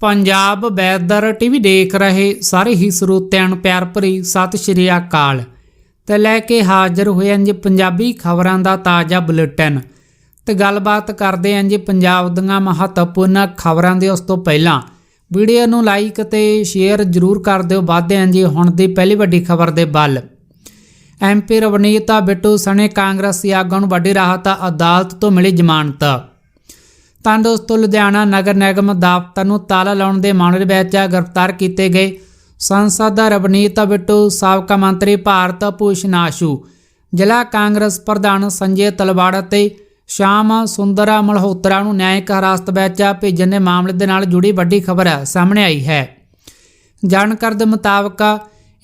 Punjab weather TV ਦੇਖ ਰਹੇ ਸਾਰੇ ਹੀ ਸਰੋਤਿਆਂ ਨੂੰ ਪਿਆਰ ਭਰੀ ਸਤਿ ਸ਼੍ਰੀ ਅਕਾਲ। ਤੇ ਲੈ ਕੇ ਹਾਜ਼ਰ ਹੋਏ ਹਾਂ ਜੀ ਪੰਜਾਬੀ ਖਬਰਾਂ ਦਾ ਤਾਜ਼ਾ ਬੁਲੇਟਿਨ। ਤੇ ਗੱਲਬਾਤ ਕਰਦੇ ਹਾਂ ਜੀ ਪੰਜਾਬ ਦੀਆਂ ਮਹੱਤਵਪੂਰਨ ਖਬਰਾਂ ਦੇ ਉਸ ਤੋਂ ਪਹਿਲਾਂ ਵੀਡੀਓ ਨੂੰ ਲਾਈਕ ਤੇ ਸ਼ੇਅਰ ਜ਼ਰੂਰ ਕਰ ਦਿਓ। ਵਾਧੇ ਹਾਂ ਜੀ ਹੁਣ ਦੀ ਪਹਿਲੀ ਵੱਡੀ ਖਬਰ ਦੇ ਵੱਲ। ਐਮਪੀ ਰਵਨੀਤਾ ਬਿੱਟੂ ਸਣੇ ਕਾਂਗਰਸੀ ਆਗੂ ਨੂੰ ਵੱਡੀ ਰਾਹਤ ਅਦਾਲਤ ਤੋਂ ਮਿਲੀ ਜ਼ਮਾਨਤ। ਤਾਂ ਦੋਸਤੋ ਲੁਧਿਆਣਾ ਨਗਰ ਨਿਗਮ ਦਫ਼ਤਰ ਨੂੰ ਤਾਲਾ ਲਾਉਣ ਦੇ ਮਾਮਲੇ ਵਿੱਚ ਗ੍ਰਿਫਤਾਰ ਕੀਤੇ ਗਏ। ਸੰਸਦ ਰਵਨੀਤ ਬਿੱਟੂ, ਸਾਬਕਾ ਮੰਤਰੀ ਭਾਰਤ ਭੂਸ਼ਣ ਆਸ਼ੂ, ਜ਼ਿਲ੍ਹਾ ਕਾਂਗਰਸ ਪ੍ਰਧਾਨ ਸੰਜੇ ਤਲਵਾੜ ਅਤੇ ਸ਼ਾਮ ਸੁੰਦਰਾ ਮਲਹੋਤਰਾ ਨੂੰ ਨਿਆਇਕ ਹਿਰਾਸਤ ਵਿੱਚ ਭੇਜਣ ਦੇ ਮਾਮਲੇ ਦੇ ਨਾਲ ਜੁੜੀ ਵੱਡੀ ਖਬਰ ਸਾਹਮਣੇ ਆਈ ਹੈ। ਜਾਣਕਾਰੀ ਦੇ ਮੁਤਾਬਕ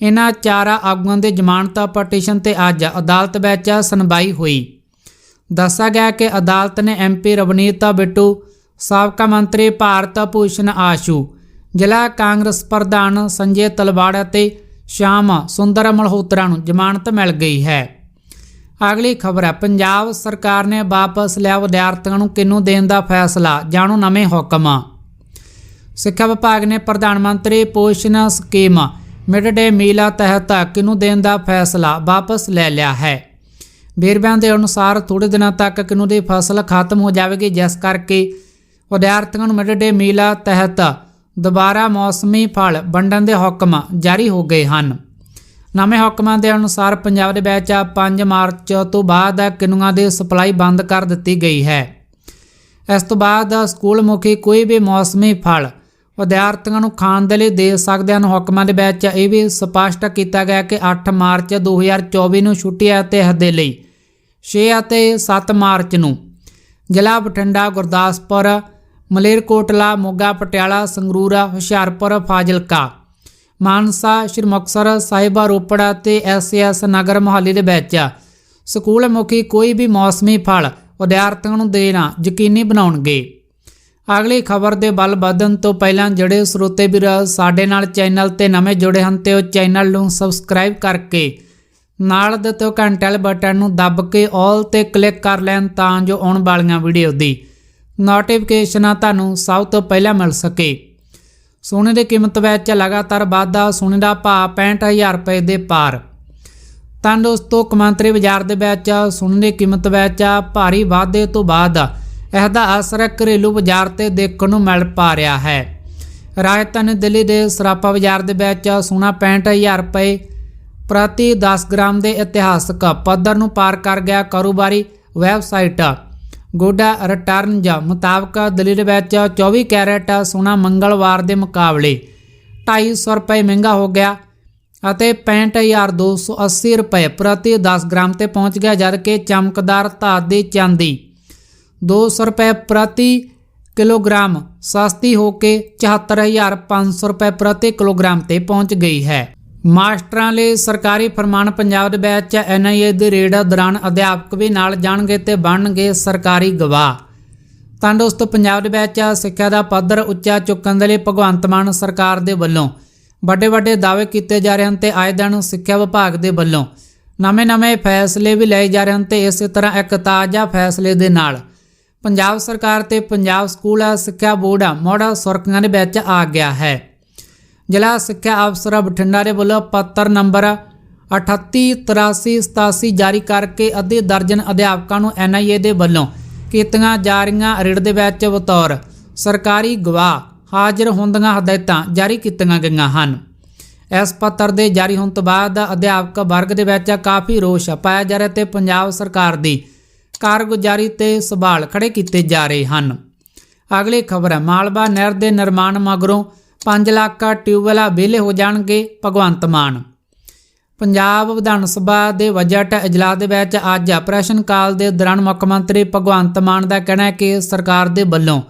ਇਹਨਾਂ ਚਾਰਾਂ ਆਗੂਆਂ ਦੇ ਜ਼ਮਾਨਤ ਪਟੀਸ਼ਨ ਤੇ ਅੱਜ ਅਦਾਲਤ ਵਿੱਚ ਸੁਣਵਾਈ ਹੋਈ। ਦੱਸਿਆ ਗਿਆ ਕਿ ਅਦਾਲਤ ਨੇ ਐਮਪੀ ਰਵਨੀਤਾ ਬਿੱਟੂ, ਸਾਬਕਾ ਮੰਤਰੀ ਭਾਰਤ ਭੂਸ਼ਣ ਆਸ਼ੂ, ਜ਼ਿਲ੍ਹਾ ਕਾਂਗਰਸ ਪ੍ਰਧਾਨ ਸੰਜੇ ਤਲਵਾੜ ਅਤੇ ਸ਼ਾਮ ਸੁੰਦਰ ਮਲਹੋਤਰਾ ਨੂੰ ਜ਼ਮਾਨਤ ਮਿਲ ਗਈ ਹੈ। ਅਗਲੀ ਖਬਰ ਹੈ, ਪੰਜਾਬ ਸਰਕਾਰ ਨੇ ਵਾਪਸ ਲਿਆ ਵਿਦਿਆਰਥੀਆਂ ਨੂੰ ਕਿੰਨੂ ਦੇਣ ਦਾ ਫੈਸਲਾ? ਜਾਣੋ ਨਵੇਂ ਹੁਕਮ। ਸਿੱਖਿਆ ਵਿਭਾਗ ਨੇ ਪ੍ਰਧਾਨ ਮੰਤਰੀ ਪੋਸ਼ਣ ਸਕੀਮ ਮਿਡ ਡੇ ਮੀਲ ਤਹਿਤ ਕਿੰਨੂ ਦੇਣ ਦਾ ਫੈਸਲਾ ਵਾਪਸ ਲੈ ਲਿਆ ਹੈ? ਵੇਰਵਿਆਂ ਦੇ ਅਨੁਸਾਰ ਥੋੜੇ ਦਿਨਾਂ ਤੱਕ ਕਿਨੂੰ ਦੀ ਫਸਲ ਖਤਮ ਹੋ ਜਾਵੇਗੀ, ਜਿਸ ਕਰਕੇ ਵਿਦਿਆਰਥੀਆਂ ਨੂੰ ਮਿਡ ਡੇ ਮੀਲ ਤਹਿਤ ਦੁਬਾਰਾ ਮੌਸਮੀ ਫਲ ਵੰਡਣ ਦੇ ਹੁਕਮ ਜਾਰੀ ਹੋ ਗਏ ਹਨ। ਨਵੇਂ ਹੁਕਮਾਂ ਦੇ ਅਨੁਸਾਰ ਪੰਜਾਬ ਦੇ ਵਿੱਚ 5 ਮਾਰਚ ਤੋਂ ਬਾਅਦ ਕਿਨੂਆਂ ਦੀ ਸਪਲਾਈ ਬੰਦ ਕਰ ਦਿੱਤੀ ਗਈ ਹੈ। ਇਸ ਤੋਂ ਬਾਅਦ ਸਕੂਲ ਮੁਖੀ ਕੋਈ ਵੀ ਮੌਸਮੀ ਫਲ ਵਿਦਿਆਰਥੀਆਂ ਨੂੰ ਖਾਣ ਦੇ ਲਈ ਦੇ ਸਕਦੇ ਹਨ। ਹੁਕਮਾਂ ਦੇ ਵਿੱਚ ਇਹ ਵੀ ਸਪਸ਼ਟ ਕੀਤਾ ਗਿਆ ਕਿ 8 ਮਾਰਚ 2024 ਨੂੰ ਛੁੱਟੀਆਂ ਅਤੇ ਹੱਦੇ ਲਈ 6 ਅਤੇ 7 ਮਾਰਚ ਨੂੰ ਜ਼ਿਲ੍ਹਾ ਬਠਿੰਡਾ, ਗੁਰਦਾਸਪੁਰ, ਮਲੇਰਕੋਟਲਾ, ਮੋਗਾ, ਪਟਿਆਲਾ, ਸੰਗਰੂਰ, ਹੁਸ਼ਿਆਰਪੁਰ, ਫਾਜ਼ਿਲਕਾ, ਮਾਨਸਾ, ਸ਼੍ਰੀ ਮੁਕਤਸਰ, ਸਾਹਿਬਾ ਰੋਪੜ ਅਤੇ ਐਸਐਸ ਨਗਰ ਮੁਹੱਲੇ ਦੇ ਵਿੱਚ ਸਕੂਲ ਮੁਖੀ ਕੋਈ ਵੀ ਮੌਸਮੀ ਫਲ ਵਿਦਿਆਰਥੀਆਂ ਨੂੰ ਦੇਣਾ ਯਕੀਨੀ ਬਣਾਉਣਗੇ। ਅਗਲੀ ਖਬਰ ਦੇ ਵੱਲ ਵਧਣ ਤੋਂ ਪਹਿਲਾਂ ਜਿਹੜੇ ਸਰੋਤੇ ਵੀਰ ਸਾਡੇ ਨਾਲ ਚੈਨਲ ਤੇ ਨਵੇਂ ਜੁੜੇ ਹਨ ਤੇ ਉਹ ਚੈਨਲ ਨੂੰ ਸਬਸਕ੍ਰਾਈਬ ਕਰਕੇ ਨਾਲ ਦਿੱਤੇ ਘੰਟੇ ਵਾਲੇ ਬਟਨ ਨੂੰ ਦੱਬ ਕੇ ਆਲ ਤੇ ਕਲਿੱਕ ਕਰ ਲੈਣ ਤਾਂ ਜੋ ਆਉਣ ਵਾਲੀਆਂ ਵੀਡੀਓ ਦੀ ਨੋਟੀਫਿਕੇਸ਼ਨਾਂ ਤੁਹਾਨੂੰ ਸਭ ਤੋਂ ਪਹਿਲਾਂ ਮਿਲ ਸਕੇ। ਸੋਨੇ ਦੀ ਕੀਮਤ ਵਿੱਚ ਲਗਾਤਾਰ ਵਾਧਾ, ਸੋਨੇ ਦਾ ਭਾਅ 65000 ਰੁਪਏ ਦੇ ਪਾਰ ਤਾਂ ਦੋਸਤੋ ਕਮਾਂਤਰੀ ਬਾਜ਼ਾਰ ਦੇ ਵਿੱਚ ਸੋਨੇ ਦੀ ਕੀਮਤ ਵਿੱਚ ਭਾਰੀ ਵਾਧੇ ਤੋਂ ਬਾਅਦ ਇਹਦਾ ਅਸਰ ਘਰੇਲੂ ਬਾਜ਼ਾਰ ਤੇ ਦੇਖਣ ਨੂੰ ਮਿਲ ਪਾ ਰਿਹਾ ਹੈ। ਰਾਜਧਾਨੀ ਦਿੱਲੀ ਦੇ ਸਰਾਪਾ ਬਾਜ਼ਾਰ ਦੇ ਵਿੱਚ ਸੋਨਾ 65000 ਰੁਪਏ ਪ੍ਰਤੀ 10 ਗ੍ਰਾਮ ਦੇ ਇਤਿਹਾਸਕ ਪੱਧਰ ਨੂੰ ਪਾਰ ਕਰ ਗਿਆ ਕਾਰੋਬਾਰੀ ਵੈਬਸਾਈਟ। ਗੋਡਾ ਰਿਟਰਨਜ ਮੁਤਾਬਕ ਦਿੱਲੀ ਦੇ ਵਿੱਚ 24 ਕੈਰਟ ਸੋਨਾ ਮੰਗਲਵਾਰ ਦੇ ਮੁਕਾਬਲੇ 250 ਰੁਪਏ ਮਹਿੰਗਾ ਹੋ ਗਿਆ ਅਤੇ 65280 ਰੁਪਏ ਪ੍ਰਤੀ 10 ਗ੍ਰਾਮ ਤੇ ਪਹੁੰਚ ਗਿਆ, ਜਦਕਿ ਚਮਕਦਾਰ ਧਾਤ ਦੀ ਚਾਂਦੀ 200 ਰੁਪਏ ਪ੍ਰਤੀ ਕਿਲੋਗ੍ਰਾਮ, ਸਸਤੀ ਹੋ ਕੇ 74500 ਰੁਪਏ ਪ੍ਰਤੀ ਕਿਲੋਗ੍ਰਾਮ ਤੇ ਪਹੁੰਚ ਗਈ ਹੈ। ਮਾਸਟਰਾਂ ਲਈ ਸਰਕਾਰੀ ਫਰਮਾਨ ਪੰਜਾਬ ਦੇ ਵਿੱਚ ਐਨਆਈਏ ਦੀ ਰੇਡ ਦੌਰਾਨ ਅਧਿਆਪਕ ਵੀ ਨਾਲ ਜਾਣਗੇ ਤੇ ਬਣਨਗੇ ਸਰਕਾਰੀ ਗਵਾਹ। ਤਾਂ ਦੋਸਤੋ ਪੰਜਾਬ ਦੇ ਵਿੱਚ ਸਿੱਖਿਆ ਦਾ ਪੱਧਰ ਉੱਚਾ ਚੁੱਕਣ ਦੇ ਲਈ ਭਗਵੰਤ ਮਾਨ ਸਰਕਾਰ ਦੇ ਵੱਲੋਂ ਵੱਡੇ ਵੱਡੇ ਦਾਅਵੇ ਕੀਤੇ ਜਾ ਰਹੇ ਹਨ ਤੇ ਆਏ ਦਿਨ ਸਿੱਖਿਆ ਵਿਭਾਗ ਦੇ ਵੱਲੋਂ ਨਵੇਂ-ਨਵੇਂ ਫੈਸਲੇ ਵੀ ਲਏ ਜਾ ਰਹੇ ਹਨ ਤੇ ਇਸੇ ਤਰ੍ਹਾਂ ਇੱਕ ਤਾਜ਼ਾ ਫੈਸਲੇ ਦੇ ਨਾਲ ਪੰਜਾਬ ਸਰਕਾਰ ਤੇ ਪੰਜਾਬ ਸਕੂਲ ਸਿੱਖਿਆ ਬੋਰਡ ਮੋੜਾ ਸੁਰਖੀਆਂ ਦੇ ਵਿੱਚ ਆ ਗਿਆ ਹੈ। ਜ਼ਿਲ੍ਹਾ ਸਿੱਖਿਆ ਅਫਸਰ ਬਠਿੰਡਾ ਦੇ ਵੱਲੋਂ ਪੱਤਰ ਨੰਬਰ 388387 ਜਾਰੀ ਕਰਕੇ ਅੱਧੇ ਦਰਜਨ ਅਧਿਆਪਕਾਂ ਨੂੰ ਐਨਆਈਏ ਦੇ ਵੱਲੋਂ ਕੀਤੀਆਂ ਜਾ ਰਹੀਆਂ ਰਿੜ ਦੇ ਵਿੱਚ ਬਤੌਰ ਸਰਕਾਰੀ ਗਵਾਹ ਹਾਜ਼ਰ ਹੋਣ ਦੀਆਂ ਹਦਾਇਤਾਂ ਜਾਰੀ ਕੀਤੀਆਂ ਗਈਆਂ ਹਨ। ਇਸ ਪੱਤਰ ਦੇ ਜਾਰੀ ਹੋਣ ਤੋਂ ਬਾਅਦ ਅਧਿਆਪਕ ਵਰਗ ਦੇ ਵਿੱਚ ਕਾਫੀ ਰੋਸ਼ ਪਾਇਆ ਜਾ ਰਿਹਾ ਤੇ ਪੰਜਾਬ ਸਰਕਾਰ ਦੀ ਕਾਰਗੁਜ਼ਾਰੀ ਤੇ ਸਵਾਲ ਖੜੇ ਕੀਤੇ ਜਾ ਰਹੇ ਹਨ। ਅਗਲੀ ਖਬਰ ਹੈ, ਮਾਲਵਾ ਨਹਿਰ ਦੇ ਨਿਰਮਾਣ ਮਗਰੋਂ 5 ਲੱਖ ਟਿਊਬਵੈਲਾਂ ਵਿਹਲੇ ਹੋ ਜਾਣਗੇ ਭਗਵੰਤ ਮਾਨ। ਪੰਜਾਬ ਵਿਧਾਨ ਸਭਾ ਦੇ ਬਜਟ ਇਜਲਾਸ ਦੇ ਵਿੱਚ ਅੱਜ ਪ੍ਰਸ਼ਨ ਕਾਲ ਦੇ ਦੌਰਾਨ ਮੁੱਖ ਮੰਤਰੀ ਭਗਵੰਤ ਮਾਨ ਦਾ ਕਹਿਣਾ ਹੈ ਕਿ ਸਰਕਾਰ ਦੇ ਵੱਲੋਂ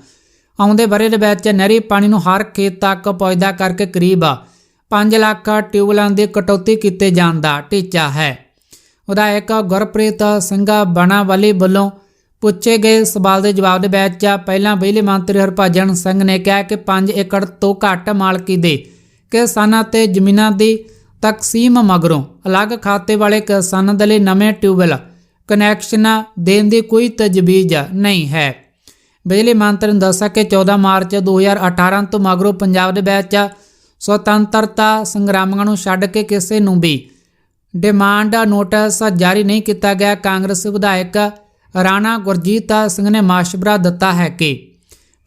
ਆਉਂਦੇ ਬਰੇ ਦੇ ਵਿੱਚ ਨਹਿਰੀ ਪਾਣੀ ਨੂੰ ਹਰ ਖੇਤ ਤੱਕ ਪਹੁੰਚਦਾ ਕਰਕੇ ਕਰੀਬ 5 ਲੱਖ ਟਿਊਬਵੈਲਾਂ ਦੀ ਕਟੌਤੀ ਕੀਤੇ ਜਾਣ ਦਾ ਟੀਚਾ ਹੈ। ਵਿਧਾਇਕ ਗੁਰਪ੍ਰੀਤ ਸਿੰਘ ਬਣਾਵਾਲੀ ਵੱਲੋਂ ਪੁੱਛੇ ਗਏ ਸਵਾਲ ਦੇ ਜਵਾਬ ਦੇ ਵਿੱਚ ਪਹਿਲਾਂ ਬਿਜਲੀ ਮੰਤਰੀ ਹਰਭਜਨ ਸਿੰਘ ਨੇ ਕਿਹਾ ਕਿ 5 ਏਕੜ ਤੋਂ ਘੱਟ ਮਾਲਕੀ ਦੇ ਕਿਸਾਨਾਂ ਤੇ ਜ਼ਮੀਨਾਂ ਦੀ ਤਕਸੀਮ ਮਗਰੋਂ ਅਲੱਗ ਖਾਤੇ ਵਾਲੇ ਕਿਸਾਨਾਂ ਦੇ ਲਈ ਨਵੇਂ ਟਿਊਬਵੈੱਲ ਕਨੈਕਸ਼ਨਾਂ ਦੇਣ ਦੀ ਕੋਈ ਤਜਵੀਜ਼ ਨਹੀਂ ਹੈ। ਬਿਜਲੀ ਮੰਤਰੀ ਨੇ ਦੱਸਿਆ ਕਿ 14 ਮਾਰਚ 2018 ਤੋਂ ਮਗਰੋਂ ਪੰਜਾਬ ਦੇ ਵਿੱਚ ਸੁਤੰਤਰਤਾ ਸੰਗਰਾਮਾਂ ਨੂੰ ਛੱਡ ਕੇ ਕਿਸੇ ਨੂੰ ਵੀ ਡਿਮਾਂਡ ਨੋਟਿਸ ਜਾਰੀ ਨਹੀਂ ਕੀਤਾ ਗਿਆ। ਕਾਂਗਰਸ ਵਿਧਾਇਕ ਰਾਣਾ ਗੁਰਜੀਤ ਸਿੰਘ ਨੇ ਮਾਸ਼ਵਰਾ ਦਿੱਤਾ ਹੈ ਕਿ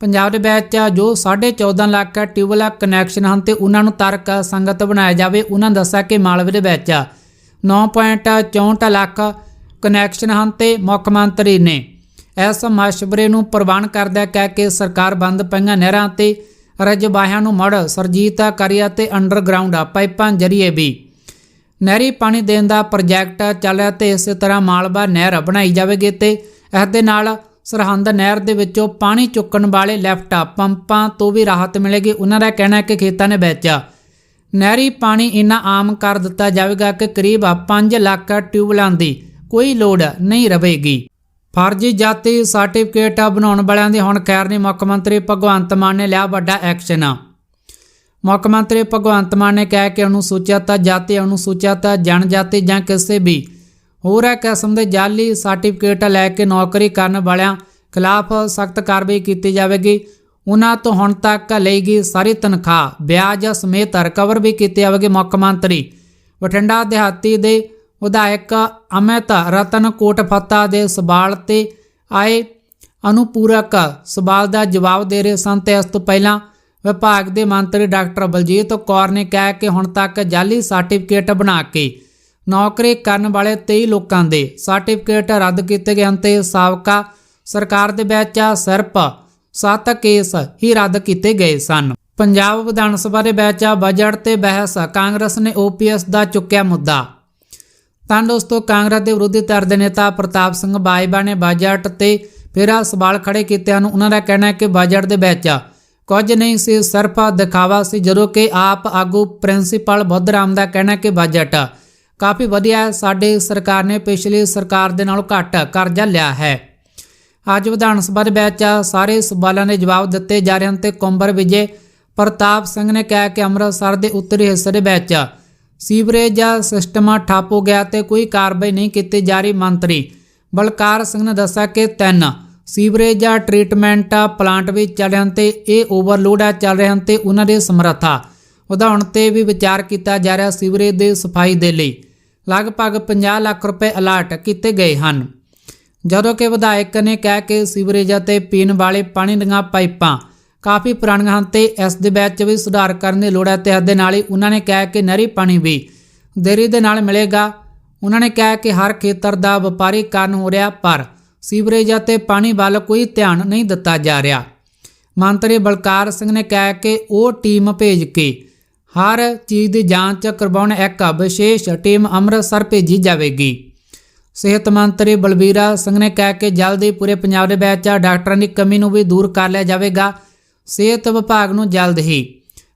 ਪੰਜਾਬ ਦੇ ਵਿੱਚ ਜੋ 14.5 ਲੱਖ ਟਿਊਬਵੈੱਲ ਕਨੈਕਸ਼ਨ ਹਨ ਤੇ ਉਹਨਾਂ ਨੂੰ ਤਰਕ ਸੰਗਤ ਬਣਾਇਆ ਜਾਵੇ, ਉਹਨਾਂ ਦੱਸਿਆ ਕਿ ਮਾਲਵੇ ਦੇ ਵਿੱਚ 9.64 ਲੱਖ ਕਨੈਕਸ਼ਨ ਹਨ ਤੇ ਮੁੱਖ ਮੰਤਰੀ ਨੇ ਇਸ ਮਸ਼ਵਰੇ ਨੂੰ ਪ੍ਰਵਾਨ ਕਰਦਿਆਂ ਕਹਿ ਕੇ ਸਰਕਾਰ ਬੰਦ ਪਈਆਂ ਨਹਿਰਾਂ ਤੇ ਰਜਬਾਹਿਆਂ ਨੂੰ ਮੜ ਸਰਜੀਤ ਕਰਿਆ ਤੇ ਅੰਡਰਗਰਾਉਂਡ ਪਾਈਪਾਂ ਜਰੀਏ ਵੀ। ਨਹਿਰੀ ਪਾਣੀ ਦੇਣ ਦਾ ਪ੍ਰੋਜੈਕਟ ਚੱਲ ਰਿਹਾ ਤੇ ਇਸੇ ਤਰ੍ਹਾਂ ਮਾਲਵਾ ਨਹਿਰ ਬਣਾਈ ਜਾਵੇਗੀ ਤੇ ਇਸ ਦੇ ਨਾਲ ਸਰਹੰਦ ਨਹਿਰ ਦੇ ਵਿੱਚੋਂ ਪਾਣੀ ਚੁੱਕਣ ਵਾਲੇ ਲੈਫਟ ਪੰਪਾਂ ਤੋਂ ਵੀ ਰਾਹਤ ਮਿਲੇਗੀ। ਉਹਨਾਂ ਦਾ ਕਹਿਣਾ ਹੈ ਕਿ ਖੇਤਾਂ ਦੇ ਵਿੱਚ ਨਹਿਰੀ ਪਾਣੀ ਇੰਨਾ ਆਮ ਕਰ ਦਿੱਤਾ ਜਾਵੇਗਾ ਕਿ ਕਰੀਬ 5 ਲੱਖ ਟਿਊਬਲਾਂ ਦੀ ਕੋਈ ਲੋੜ ਨਹੀਂ ਰਹੇਗੀ। ਫਰਜ਼ੀ ਜਾਤੀ ਸਰਟੀਫਿਕੇਟ ਬਣਾਉਣ ਵਾਲਿਆਂ ਦੀ ਹੁਣ ਖੈਰ ਨਹੀਂ ਮੁੱਖ ਮੰਤਰੀ ਭਗਵੰਤ ਮਾਨ ਨੇ ਲਿਆ ਵੱਡਾ ਐਕਸ਼ਨ। ਮੁੱਖ ਮੰਤਰੀ ਭਗਵੰਤ ਮਾਨ ਨੇ ਕਿਹਾ ਕਿ ਅਨੁਸੂਚਿਤ ਜਾਤੀ, ਅਨੁਸੂਚਿਤ ਜਨਜਾਤੀ ਜਾਂ ਕਿਸੇ ਵੀ ਹੋਰ ਕਿਸਮ ਦੇ ਜਾਲੀ ਸਰਟੀਫਿਕੇਟ ਲੈ ਕੇ ਨੌਕਰੀ ਕਰਨ ਵਾਲਿਆਂ ਖਿਲਾਫ ਸਖਤ ਕਾਰਵਾਈ ਕੀਤੀ ਜਾਵੇਗੀ। ਉਹਨਾਂ ਤੋਂ ਹੁਣ ਤੱਕ ਲਈ ਗਈ ਸਾਰੀ ਤਨਖਾਹ। ਵਿਆਜ ਸਮੇਤ ਰਿਕਵਰ ਵੀ ਕੀਤੀ ਜਾਵੇਗੀ ਮੁੱਖ ਮੰਤਰੀ। ਬਠਿੰਡਾ ਦਿਹਾਤੀ ਦੇ ਵਿਧਾਇਕ ਅਮਿਤ ਰਤਨ ਕੋਟਫੱਤਾ ਦੇ ਸਵਾਲ ਤੇ ਆਏ ਅਨੁਪੂਰਕ ਸਵਾਲ ਦਾ ਜਵਾਬ ਦੇ ਰਹੇ ਸਨ ਤੇ ਇਸ ਤੋਂ ਪਹਿਲਾਂ ਵਿਭਾਗ ਦੇ ਮੰਤਰੀ ਡਾਕਟਰ ਬਲਜੀਤ ਕੌਰ ਨੇ ਕਿਹਾ ਕਿ ਹੁਣ ਤੱਕ ਜਾਲੀ ਸਰਟੀਫਿਕੇਟ ਬਣਾ ਕੇ ਨੌਕਰੀ ਕਰਨ ਵਾਲੇ 23 ਲੋਕਾਂ ਦੇ ਸਰਟੀਫਿਕੇਟ ਰੱਦ ਕੀਤੇ ਗਏ ਹਨ ਤੇ ਸਾਬਕਾ ਸਰਕਾਰ ਦੇ ਵਿੱਚ ਸਿਰਫ 7 ਕੇਸ ਹੀ ਰੱਦ ਕੀਤੇ ਗਏ ਸਨ। ਪੰਜਾਬ ਵਿਧਾਨ ਸਭਾ ਦੇ ਵਿੱਚ ਬਜਟ ਤੇ ਬਹਿਸ, ਕਾਂਗਰਸ ਨੇ ਓਪੀਐਸ ਦਾ ਚੁੱਕਿਆ ਮੁੱਦਾ। ਤਾਂ ਦੋਸਤੋ, ਕਾਂਗਰਸ ਦੇ ਵਿਰੋਧੀ ਧਿਰ ਦੇ ਨੇਤਾ ਪ੍ਰਤਾਪ ਸਿੰਘ ਬਾਜਵਾ ਨੇ ਬਜਟ ਤੇ ਫਿਰ ਸਵਾਲ ਖੜੇ ਕੀਤੇ ਹਨ। ਉਹਨਾਂ ਦਾ ਕਹਿਣਾ ਹੈ ਕਿ ਬਜਟ ਦੇ ਵਿੱਚ ਕੁਝ ਨਹੀਂ ਸੀ, ਸਿਰਫ ਦਿਖਾਵਾ ਸੀ, ਜਦੋਂ ਕਿ ਆਪ ਆਗੂ ਪ੍ਰਿੰਸੀਪਲ ਬੁੱਧਰਾਮ ਦਾ ਕਹਿਣਾ ਕਿ ਬਜਟ ਕਾਫੀ ਵਧੀਆ ਹੈ ਸਾਡੀ ਸਰਕਾਰ ਨੇ ਪਿਛਲੀ ਸਰਕਾਰ ਦੇ ਨਾਲੋਂ ਘੱਟ ਕਰਜ਼ਾ ਲਿਆ ਹੈ। ਅੱਜ ਵਿਧਾਨ ਸਭਾ ਦੇ ਵਿੱਚ ਸਾਰੇ ਸਵਾਲਾਂ ਦੇ ਜਵਾਬ ਦਿੱਤੇ ਜਾ ਰਹੇ ਹਨ ਤੇ ਕੁੰਬਰ ਵਿਜੇ ਪ੍ਰਤਾਪ ਸਿੰਘ ਨੇ ਕਿਹਾ ਕਿ ਅੰਮ੍ਰਿਤਸਰ ਦੇ ਉੱਤਰੀ ਹਿੱਸੇ ਦੇ ਵਿੱਚ ਸੀਵਰੇਜ ਸਿਸਟਮ ਠੱਪ ਹੋ ਗਿਆ ਤੇ ਕੋਈ ਕਾਰਵਾਈ ਨਹੀਂ ਕੀਤੀ ਜਾ ਰਹੀ ਮੰਤਰੀ ਬਲਕਾਰ ਸਿੰਘ ਨੇ ਦੱਸਿਆ ਕਿ ਤਿੰਨ ਸੀਵਰੇਜ ਟ੍ਰੀਟਮੈਂਟ ਪਲਾਂਟ ਵੀ ਚੱਲ ਰਹੇ ਹਨ ਤੇ ਇਹ ਓਵਰਲੋਡ ਆ, ਚੱਲ ਰਹੇ ਹਨ ਤੇ ਉਹਨਾਂ ਦੇ ਸਮਰੱਥਾ ਵਧਾਉਣ ਤੇ ਵੀ ਵਿਚਾਰ ਕੀਤਾ ਜਾ ਰਿਹਾ ਸੀਵਰੇਜ ਦੇ ਸਫ਼ਾਈ ਦੇ ਲਈ। ਲਗਭਗ 50 ਲੱਖ ਰੁਪਏ ਅਲਾਟ ਕੀਤੇ ਗਏ ਹਨ। ਜਦੋਂ ਕਿ ਵਿਧਾਇਕ ਨੇ ਕਿਹਾ ਕਿ ਸੀਵਰੇਜ ਅਤੇ ਪੀਣ ਵਾਲੇ ਪਾਣੀ ਦੀਆਂ ਪਾਈਪਾਂ ਕਾਫੀ ਪੁਰਾਣੀਆਂ ਹਨ ਤੇ ਇਸ ਦੇ ਵਿੱਚ ਵੀ ਸੁਧਾਰ ਕਰਨ ਦੀ ਲੋੜ ਹੈ ਤੇ ਇਸ ਦੇ ਨਾਲ ਹੀ ਉਹਨਾਂ ਨੇ ਕਿਹਾ ਕਿ ਨਹਿਰੀ ਪਾਣੀ ਵੀ ਦੇਰੀ ਦੇ ਨਾਲ ਮਿਲੇਗਾ। ਉਹਨਾਂ ਨੇ ਕਿਹਾ ਕਿ ਹਰ ਖੇਤਰ ਦਾ ਵਪਾਰੀਕਰਨ ਹੋ ਰਿਹਾ ਪਰ ਸੀਵਰੇਜ ਅਤੇ ਪਾਣੀ ਵੱਲ ਕੋਈ ਧਿਆਨ ਨਹੀਂ ਦਿੱਤਾ ਜਾ ਰਿਹਾ। ਮੰਤਰੀ ਬਲਕਾਰ ਸਿੰਘ ਨੇ ਕਿਹਾ ਕਿ ਉਹ ਟੀਮ ਭੇਜ ਕੇ ਹਰ ਚੀਜ਼ ਦੀ ਜਾਂਚ ਕਰਵਾਉਣ ਇੱਕ ਵਿਸ਼ੇਸ਼ ਟੀਮ ਅੰਮ੍ਰਿਤਸਰ ਭੇਜੀ ਜਾਵੇਗੀ। ਸਿਹਤ ਮੰਤਰੀ ਬਲਬੀਰਾ ਸਿੰਘ ਨੇ ਕਿਹਾ ਕਿ ਜਲਦੀ ਪੂਰੇ ਪੰਜਾਬ ਦੇ ਵਿੱਚ ਡਾਕਟਰਾਂ ਦੀ ਕਮੀ ਨੂੰ ਵੀ ਦੂਰ ਕਰ ਲਿਆ ਜਾਵੇਗਾ। ਸਿਹਤ ਵਿਭਾਗ ਨੂੰ ਜਲਦ ਹੀ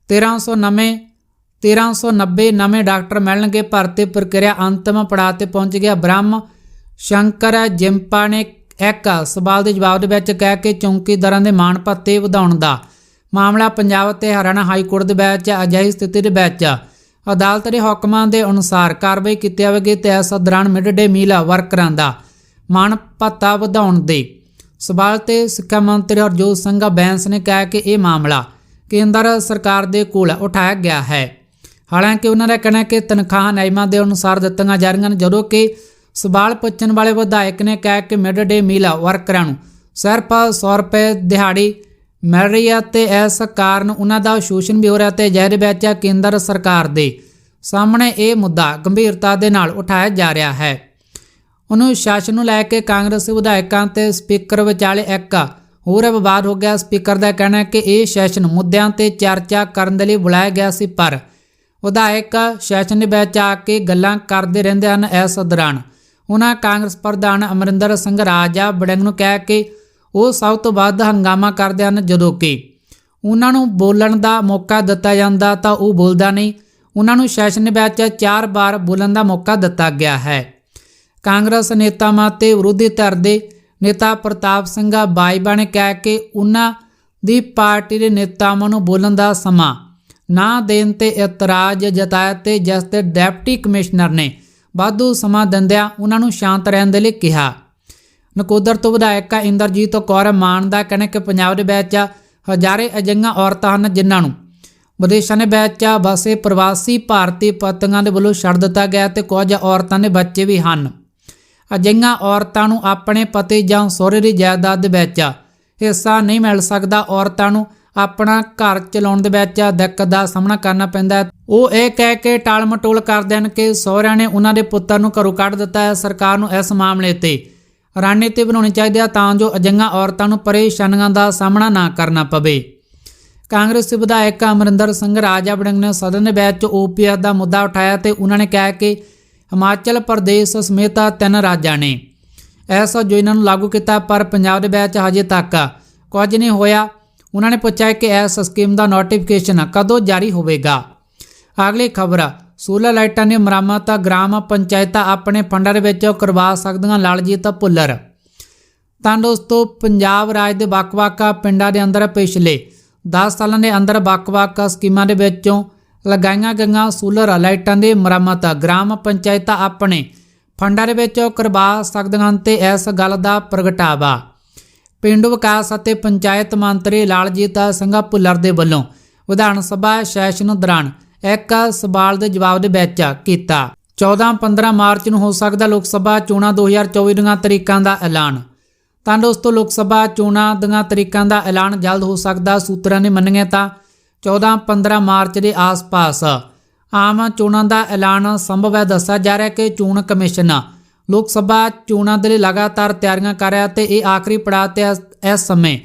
1390 1390 ਨਵੇਂ ਡਾਕਟਰ ਮਿਲਣਗੇ। ਭਰਤੀ ਪ੍ਰਕਿਰਿਆ ਅੰਤਮ ਪੜਾਅ ਤੇ ਪਹੁੰਚ ਗਿਆ ਬ੍ਰਹਮ। ਸ਼ੰਕਰ ਜਿੰਪਾ ਨੇ ਇੱਕ ਸਵਾਲ ਦੇ ਜਵਾਬ ਦੇ ਵਿੱਚ ਕਹਿ ਕੇ ਚੌਂਕੀਦਾਰਾਂ ਦੇ ਮਾਣ ਭੱਤੇ ਵਧਾਉਣ ਦਾ ਮਾਮਲਾ ਪੰਜਾਬ ਤੇ ਹਰਿਆਣਾ ਹਾਈ ਕੋਰਟ ਦੇ ਵਿੱਚ ਅਜਿਹੀ ਸਥਿਤੀ ਦੇ ਵਿੱਚ ਅਦਾਲਤ ਦੇ ਹੁਕਮਾਂ ਦੇ ਅਨੁਸਾਰ ਕਾਰਵਾਈ ਕੀਤੀ ਜਾਵੇਗੀ ਤੇ ਇਸ ਦੌਰਾਨ ਮਿਡ ਡੇ ਮੀਲ ਵਰਕਰਾਂ ਦਾ ਮਾਣ ਭੱਤਾ ਵਧਾਉਣ ਦੇ ਸਵਾਲ ਤੇ ਸਿੱਖਿਆ ਮੰਤਰੀ ਹਰਜੋਤ ਸਿੰਘ ਬੈਂਸ ਨੇ ਕਿਹਾ ਕਿ ਇਹ ਮਾਮਲਾ ਕੇਂਦਰ ਸਰਕਾਰ ਦੇ ਕੋਲ ਉਠਾਇਆ ਗਿਆ ਹੈ। ਹਾਲਾਂਕਿ ਉਹਨਾਂ ਦਾ ਕਹਿਣਾ ਹੈ ਕਿ ਤਨਖਾਹ ਨਿਯਮਾਂ ਦੇ ਅਨੁਸਾਰ ਦਿੱਤੀਆਂ ਜਾ ਰਹੀਆਂ ਨੇ, ਜਦੋਂ ਕਿ ਸਵਾਲ ਪੁੱਛਣ ਵਾਲੇ ਵਿਧਾਇਕ ਨੇ ਕਿਹਾ ਕਿ ਮਿਡ ਡੇ ਮੀਲ ਵਰਕਰਾਂ ਨੂੰ ਸਿਰਫ 100 ਰੁਪਏ ਦਿਹਾੜੀ ਮਿਲ ਰਹੀ ਹੈ ਤੇ ਇਸ ਕਾਰਨ ਉਹਨਾਂ ਦਾ ਸ਼ੋਸ਼ਣ ਵੀ ਹੋ ਰਿਹਾ ਤੇ ਜ਼ਹਿਰ ਵਿੱਚ ਕੇਂਦਰ ਸਰਕਾਰ ਦੇ ਸਾਹਮਣੇ ਇਹ ਮੁੱਦਾ ਗੰਭੀਰਤਾ ਦੇ ਨਾਲ ਉਠਾਇਆ ਜਾ ਰਿਹਾ ਹੈ। ਉਹਨੂੰ ਸ਼ਾਸਨ ਨੂੰ ਲੈ ਕੇ ਕਾਂਗਰਸੀ ਵਿਧਾਇਕਾਂ ਤੇ ਸਪੀਕਰ ਵਿਚਾਲੇ ਇੱਕ ਹੋਰ ਵਿਵਾਦ ਹੋ ਗਿਆ। ਸਪੀਕਰ ਦਾ ਕਹਿਣਾ ਹੈ ਕਿ ਇਹ ਸੈਸ਼ਨ ਮੁੱਦਿਆਂ ਤੇ ਚਰਚਾ ਕਰਨ ਦੇ ਲਈ ਬੁਲਾਇਆ ਗਿਆ ਸੀ, ਪਰ ਵਿਧਾਇਕ ਸੈਸ਼ਨ ਦੇ ਵਿੱਚ ਆ ਕੇ ਗੱਲਾਂ ਕਰਦੇ ਰਹਿੰਦੇ ਹਨ ਇਸ ਦੌਰਾਨ। ਉਹਨਾਂ ਕਾਂਗਰਸ ਪ੍ਰਧਾਨ ਅਮਰਿੰਦਰ ਸਿੰਘ ਰਾਜਾ ਬੜਿੰਗ ਨੂੰ ਕਹਿ ਕੇ ਉਹ ਸਭ ਤੋਂ ਵੱਧ ਹੰਗਾਮਾ ਕਰਦੇ ਹਨ ਜਦੋਂ ਕਿ ਉਹਨਾਂ ਨੂੰ ਬੋਲਣ ਦਾ ਮੌਕਾ ਦਿੱਤਾ ਜਾਂਦਾ ਤਾਂ ਉਹ ਬੋਲਦਾ ਨਹੀਂ। ਉਹਨਾਂ ਨੂੰ ਸੈਸ਼ਨ ਵਿੱਚ ਚਾਰ ਵਾਰ ਬੋਲਣ ਦਾ ਮੌਕਾ ਦਿੱਤਾ ਗਿਆ ਹੈ। ਕਾਂਗਰਸ ਨੇਤਾਵਾਂ ਤੇ ਵਿਰੋਧੀ ਧਿਰ ਦੇ ਨੇਤਾ ਪ੍ਰਤਾਪ ਸਿੰਘ ਬਾਈਬਾ ਨੇ ਕਹਿ ਕੇ ਉਹਨਾਂ ਦੀ ਪਾਰਟੀ ਦੇ ਨੇਤਾਵਾਂ ਨੂੰ ਬੋਲਣ ਦਾ ਸਮਾਂ ਨਾ ਦੇਣ ਤੇ ਇਤਰਾਜ਼ ਜਤਾਇਆ ਤੇ ਜਿਸ ਤੇ ਡਿਪਟੀ ਕਮਿਸ਼ਨਰ ਨੇ ਵਾਧੂ ਸਮਾਂ ਦਿੰਦਿਆਂ ਉਹਨਾਂ ਨੂੰ ਸ਼ਾਂਤ ਰਹਿਣ ਦੇ ਲਈ ਕਿਹਾ। ਨਕੋਦਰ ਤੋਂ ਵਿਧਾਇਕ ਇੰਦਰਜੀਤ ਕੌਰ ਮਾਨ ਦਾ ਕਹਿਣਾ ਕਿ ਪੰਜਾਬ ਦੇ ਵਿੱਚ ਹਜ਼ਾਰੇ ਅਜਿਹੀਆਂ ਔਰਤਾਂ ਹਨ ਜਿਨ੍ਹਾਂ ਨੂੰ ਵਿਦੇਸ਼ਾਂ ਦੇ ਵਿੱਚ ਵਸੇ ਪ੍ਰਵਾਸੀ ਭਾਰਤੀ ਪਤੰਗਾਂ ਦੇ ਵੱਲੋਂ ਛੱਡ ਦਿੱਤਾ ਗਿਆ ਤੇ ਕੁਝ ਔਰਤਾਂ ਦੇ ਬੱਚੇ ਵੀ ਹਨ। ਅਜਿਹੀਆਂ ਔਰਤਾਂ ਨੂੰ ਆਪਣੇ ਪਤੀ ਜਾਂ ਸਹੁਰੇ ਦੀ ਜਾਇਦਾਦ ਦੇ ਵਿੱਚ ਹਿੱਸਾ ਨਹੀਂ ਮਿਲ ਸਕਦਾ। ਔਰਤਾਂ ਨੂੰ ਆਪਣਾ ਘਰ ਚਲਾਉਣ ਦੇ ਵਿੱਚ ਦਿੱਕਤ ਦਾ ਸਾਹਮਣਾ ਕਰਨਾ ਪੈਂਦਾ ਹੈ। ਉਹ ਇਹ ਕਹਿ ਕੇ ਟਾਲ ਮਟੋਲ ਕਰਦੇ ਹਨ ਕਿ ਸਹੁਰਿਆਂ ਨੇ ਉਹਨਾਂ ਦੇ ਪੁੱਤਰ ਨੂੰ ਘਰੋਂ ਕੱਢ ਦਿੱਤਾ ਹੈ ਸਰਕਾਰ ਨੂੰ ਇਸ ਮਾਮਲੇ ਤੇ। ਰਣਨੀਤੀ ਬਣਾਉਣੀ ਚਾਹੀਦੀ ਹੈ ਤਾਂ ਜੋ ਅਜਿਹੀਆਂ ਔਰਤਾਂ ਨੂੰ ਪਰੇਸ਼ਾਨੀਆਂ ਦਾ ਸਾਹਮਣਾ ਨਾ ਕਰਨਾ ਪਵੇ। ਕਾਂਗਰਸੀ ਵਿਧਾਇਕ ਅਮਰਿੰਦਰ ਸਿੰਘ ਰਾਜਾ ਬੜਿੰਗ ਨੇ ਸਦਨ ਦੇ ਵਿੱਚ ਓਪੀਐਸ ਦਾ ਮੁੱਦਾ ਉਠਾਇਆ ਤੇ ਉਹਨਾਂ ਨੇ ਕਿਹਾ ਕਿ ਹਿਮਾਚਲ ਪ੍ਰਦੇਸ਼ ਸਮੇਤ ਤਿੰਨ ਰਾਜਾਂ ਨੇ। ਇਸ ਯੋਜਨਾ ਨੂੰ ਲਾਗੂ ਕੀਤਾ ਪਰ ਪੰਜਾਬ ਦੇ ਵਿੱਚ ਹਜੇ ਤੱਕ ਕੁਝ ਨਹੀਂ ਹੋਇਆ। ਉਹਨਾਂ ਨੇ ਪੁੱਛਿਆ ਕਿ ਇਸ ਸਕੀਮ ਦਾ ਨੋਟੀਫਿਕੇਸ਼ਨ ਕਦੋਂ ਜਾਰੀ ਹੋਵੇਗਾ। ਅਗਲੀ ਖਬਰ, ਸੋਲਰ ਲਾਈਟਾਂ ਦੀ ਮੁਰੰਮਤ ਗ੍ਰਾਮ ਪੰਚਾਇਤਾਂ ਆਪਣੇ ਫੰਡਾਂ ਦੇ ਵਿੱਚ ਕਰਵਾ ਸਕਦੀਆਂ, ਲਾਲਜੀਤ ਭੁੱਲਰ। ਤਾਂ ਦੋਸਤੋ, ਪੰਜਾਬ ਰਾਜ ਦੇ ਵੱਖ-ਵੱਖ ਪਿੰਡਾਂ ਦੇ ਅੰਦਰ ਪਿਛਲੇ 10 ਸਾਲਾਂ ਦੇ ਅੰਦਰ ਵੱਖ-ਵੱਖ ਸਕੀਮਾਂ ਦੇ ਵਿੱਚੋਂ ਲਗਾਈਆਂ ਗਈਆਂ ਸੋਲਰ ਲਾਈਟਾਂ ਦੀ ਮੁਰੰਮਤ ਗ੍ਰਾਮ ਪੰਚਾਇਤਾਂ ਆਪਣੇ ਫੰਡਾਂ ਦੇ ਵਿੱਚ ਕਰਵਾ ਸਕਦੀਆਂ ਹਨ ਤੇ ਇਸ ਗੱਲ ਦਾ ਪ੍ਰਗਟਾਵਾ ਪਿੰਡ ਵਿਕਾਸ ਅਤੇ ਪੰਚਾਇਤ ਮੰਤਰੀ ਲਾਲਜੀਤ ਸਿੰਘ ਭੁੱਲਰ ਦੇ ਵੱਲੋਂ ਵਿਧਾਨ ਸਭਾ ਸੈਸ਼ਨ ਦੌਰਾਨ ਇੱਕ ਸਵਾਲ ਦੇ ਜਵਾਬ ਦੇ ਵਿੱਚ ਕੀਤਾ। 14-15 ਮਾਰਚ ਨੂੰ ਹੋ ਸਕਦਾ ਲੋਕ ਸਭਾ ਚੋਣਾਂ 2024 ਦੀਆਂ ਤਰੀਕਾਂ ਦਾ ਐਲਾਨ। ਤਾਂ ਦੋਸਤੋ ਲੋਕ ਸਭਾ ਚੋਣਾਂ ਦੀਆਂ ਤਰੀਕਾਂ ਦਾ ਐਲਾਨ ਜਲਦ ਹੋ ਸਕਦਾ ਸੂਤਰਾਂ ਨੇ ਮੰਨੀਏ ਤਾਂ 14-15 ਮਾਰਚ ਦੇ ਆਸ-ਪਾਸ ਆਮ ਚੋਣਾਂ ਦਾ ਐਲਾਨ ਸੰਭਵ ਹੈ। ਦੱਸਿਆ ਜਾ ਰਿਹਾ ਕਿ ਚੋਣ ਕਮਿਸ਼ਨ ਲੋਕ ਸਭਾ ਚੋਣਾਂ ਦੇ ਲਈ ਲਗਾਤਾਰ ਤਿਆਰੀਆਂ ਕਰ ਰਿਹਾ ਤੇ ਇਹ ਆਖਰੀ ਪੜਾਅ ਤੇ ਇਸ- ਸਮੇਂ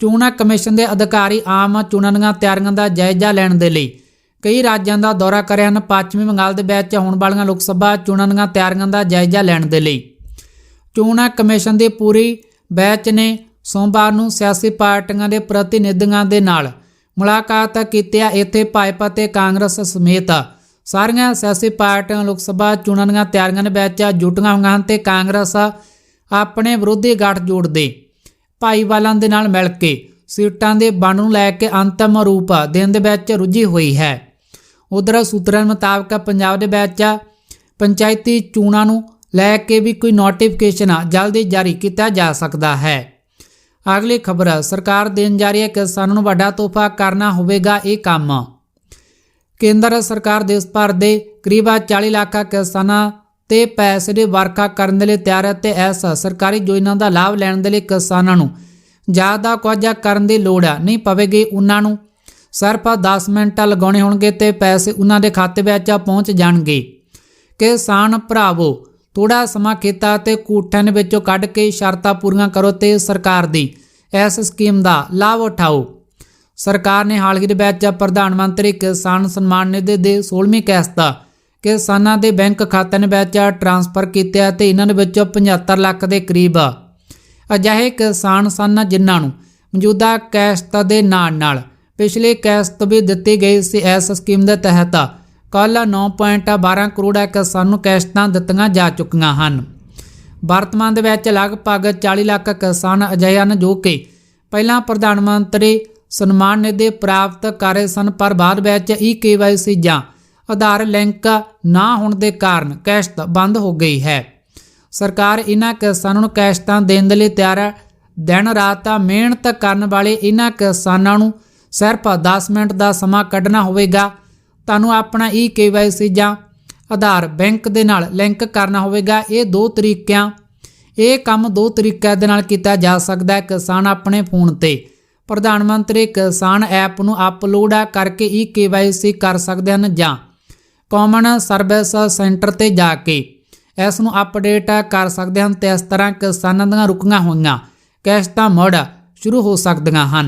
ਚੋਣਾਂ ਕਮਿਸ਼ਨ ਦੇ ਅਧਿਕਾਰੀ ਆਮ ਚੋਣਾਂ ਦੀਆਂ ਤਿਆਰੀਆਂ ਦਾ ਜਾਇਜ਼ਾ ਲੈਣ ਦੇ ਲਈ ਕਈ ਰਾਜਾਂ ਦਾ ਦੌਰਾ ਕਰ ਰਹੇ ਹਨ। ਪੱਛਮੀ ਬੰਗਾਲ ਦੇ ਵਿੱਚ ਹੋਣ ਵਾਲੀਆਂ ਲੋਕ ਸਭਾ ਚੋਣਾਂ ਦੀਆਂ ਤਿਆਰੀਆਂ ਦਾ ਜਾਇਜ਼ਾ ਲੈਣ ਦੇ ਲਈ ਚੋਣਾਂ ਕਮਿਸ਼ਨ ਦੀ ਪੂਰੀ ਬੈਚ ਨੇ ਸੋਮਵਾਰ ਨੂੰ ਸਿਆਸੀ ਪਾਰਟੀਆਂ ਦੇ ਪ੍ਰਤੀਨਿਧੀਆਂ ਦੇ ਨਾਲ ਮੁਲਾਕਾਤ ਕੀਤੀ ਹੈ। ਇੱਥੇ ਭਾਜਪਾ ਤੇ ਕਾਂਗਰਸ ਸਮੇਤ ਸਾਰੀਆਂ ਸਿਆਸੀ ਪਾਰਟੀਆਂ, ਲੋਕ ਸਭਾ ਚੋਣਾਂ ਦੀਆਂ ਤਿਆਰੀਆਂ ਦੇ ਵਿੱਚ ਜੁਟੀਆਂ ਹੋਈਆਂ ਹਨ ਤੇ ਕਾਂਗਰਸ ਆਪਣੇ ਵਿਰੋਧੀ ਗੱਠਜੋੜ ਦੇ ਭਾਈਵਾਲਾਂ ਦੇ ਨਾਲ ਮਿਲ ਕੇ ਸੀਟਾਂ ਦੇ ਵੰਡ ਨੂੰ ਲੈ ਕੇ ਅੰਤਮ ਰੂਪ ਦੇਣ ਦੇ ਵਿੱਚ ਰੁੱਝੀ ਹੋਈ ਹੈ। ਉਧਰ ਸੂਤਰਾਂ ਮੁਤਾਬਕ ਪੰਜਾਬ ਦੇ ਵਿੱਚ ਪੰਚਾਇਤੀ ਚੋਣਾਂ ਨੂੰ ਲੈ ਕੇ ਵੀ ਕੋਈ ਨੋਟੀਫਿਕੇਸ਼ਨ ਜਲਦੀ ਜਾਰੀ ਕੀਤਾ ਜਾ ਸਕਦਾ ਹੈ। ਅਗਲੀ ਖਬਰ, ਸਰਕਾਰ ਦੇਣ ਜਾ ਰਹੀ ਹੈ ਕਿਸਾਨਾਂ ਨੂੰ ਵੱਡਾ ਤੋਹਫਾ ਕਰਨਾ ਹੋਵੇਗਾ ਇਹ ਕੰਮ। ਕੇਂਦਰ ਸਰਕਾਰ ਦੇਸ਼ ਭਰ ਦੇ ਕਰੀਬ 40 ਲੱਖ ਕਿਸਾਨਾਂ ਤੇ ਪੈਸੇ ਦੀ ਵਰਖਾ ਕਰਨ ਦੇ ਲਈ ਤਿਆਰ ਹੈ ਤੇ ਇਸ ਸਰਕਾਰੀ ਯੋਜਨਾ ਦਾ ਲਾਭ ਲੈਣ ਦੇ ਲਈ ਕਿਸਾਨਾਂ ਨੂੰ ਜ਼ਿਆਦਾ ਕੁਝ ਕਰਨ ਦੀ ਲੋੜ ਨਹੀਂ ਪਵੇਗੀ ਉਹਨਾਂ ਨੂੰ। ਸਿਰਫ 10 ਮਿੰਟ ਲਗਾਉਣੇ ਹੋਣਗੇ ਤੇ ਪੈਸੇ ਉਹਨਾਂ ਦੇ ਖਾਤੇ ਵਿੱਚ ਪਹੁੰਚ ਜਾਣਗੇ। ਕਿਸਾਨ ਭਰਾਵੋ ਥੋੜਾ ਸਮਾਂ ਖੇਤਾਂ ਤੇ ਕੂਠਿਆਂ ਵਿੱਚੋਂ ਕੱਢ ਕੇ ਸ਼ਰਤਾਂ ਪੂਰੀਆਂ ਕਰੋ ਤੇ ਸਰਕਾਰ ਦੀ ਇਸ ਸਕੀਮ ਦਾ ਲਾਭ ਉਠਾਓ। ਸਰਕਾਰ ਨੇ ਹਾਲ ਹੀ ਦੇ ਵਿੱਚ ਪ੍ਰਧਾਨ ਮੰਤਰੀ ਕਿਸਾਨ ਸਨਮਾਨ ਨਿਧੀ ਦੇ 16ਵੀਂ ਕਿਸ਼ਤ ਕਿਸਾਨਾਂ ਦੇ ਬੈਂਕ ਖਾਤਿਆਂ ਦੇ ਵਿੱਚ ਟ੍ਰਾਂਸਫਰ ਕੀਤੇ ਅਤੇ ਇਹਨਾਂ ਦੇ ਵਿੱਚੋਂ 75 ਲੱਖ ਦੇ ਕਰੀਬ ਅਜਿਹੇ ਕਿਸਾਨ ਸਨ ਜਿਨ੍ਹਾਂ ਨੂੰ ਮੌਜੂਦਾ ਕਿਸ਼ਤ ਦੇ ਨਾਲ ਨਾਲ ਪਿਛਲੀ ਕਿਸ਼ਤ ਵੀ ਦਿੱਤੀ ਗਈ ਸੀ। ਇਸ ਸਕੀਮ ਦੇ ਤਹਿਤ ਕੱਲ 9.12 ਕਰੋੜ ਕਿਸਾਨ ਨੂੰ ਕਿਸ਼ਤਾਂ ਦਿੱਤੀਆਂ ਜਾ ਚੁੱਕੀਆਂ ਹਨ। ਵਰਤਮਾਨ ਦੇ ਵਿੱਚ ਲਗਭਗ 40 ਲੱਖ ਕਿਸਾਨ ਅਜਿਹੇ ਹਨ ਜੋ ਕਿ ਪਹਿਲਾਂ ਪ੍ਰਧਾਨ ਮੰਤਰੀ ਸਨਮਾਨ ਨਿਧੀ ਪ੍ਰਾਪਤ ਕਰ ਰਹੇ ਸਨ, ਪਰ ਬਾਅਦ ਵਿੱਚ ਈ ਕੇਵਾਈਸੀ ਜਾਂ ਆਧਾਰ ਲਿੰਕ ਨਾ ਹੋਣ ਦੇ ਕਾਰਨ ਕਿਸ਼ਤ ਬੰਦ ਹੋ ਗਈ ਹੈ। ਸਰਕਾਰ ਇਹਨਾਂ ਕਿਸਾਨਾਂ ਨੂੰ ਕਿਸ਼ਤਾਂ ਦੇਣ ਦੇ ਲਈ ਤਿਆਰ ਹੈ। ਦਿਨ ਰਾਤ ਮਿਹਨਤ ਕਰਨ ਵਾਲੇ ਇਹਨਾਂ ਕਿਸਾਨਾਂ ਨੂੰ ਸਿਰਫ 10 ਮਿੰਟ ਦਾ ਸਮਾਂ ਕੱਢਣਾ ਹੋਵੇਗਾ। ਤੁਹਾਨੂੰ ਆਪਣਾ ਈ ਕੇਵਾਈਸੀ ਜਾਂ ਆਧਾਰ ਬੈਂਕ ਦੇ ਨਾਲ ਲਿੰਕ ਕਰਨਾ ਹੋਵੇਗਾ। ਇਹ ਦੋ ਤਰੀਕਿਆਂ, ਇਹ ਕੰਮ ਦੋ ਤਰੀਕਿਆਂ ਦੇ ਨਾਲ ਕੀਤਾ ਜਾ ਸਕਦਾ ਹੈ। ਕਿਸਾਨ ਆਪਣੇ ਫੋਨ ਤੇ ਪ੍ਰਧਾਨ ਮੰਤਰੀ ਕਿਸਾਨ ਐਪ ਨੂੰ ਅਪਲੋਡ ਕਰਕੇ ਈ ਕੇਵਾਈਸੀ ਕਰ ਸਕਦੇ ਹਨ ਜਾਂ ਕਾਮਨ ਸਰਵਿਸ ਸੈਂਟਰ ਤੇ ਜਾ ਕੇ ਇਸ ਨੂੰ ਅਪਡੇਟ ਕਰ ਸਕਦੇ ਹਨ ਤੇ ਇਸ ਤਰ੍ਹਾਂ ਕਿਸਾਨਾਂ ਦੀਆਂ ਰੁਕੀਆਂ ਹੋਈਆਂ ਕਿਸ਼ਤਾਂ ਮੁੜ ਸ਼ੁਰੂ ਹੋ ਸਕਦੀਆਂ ਹਨ।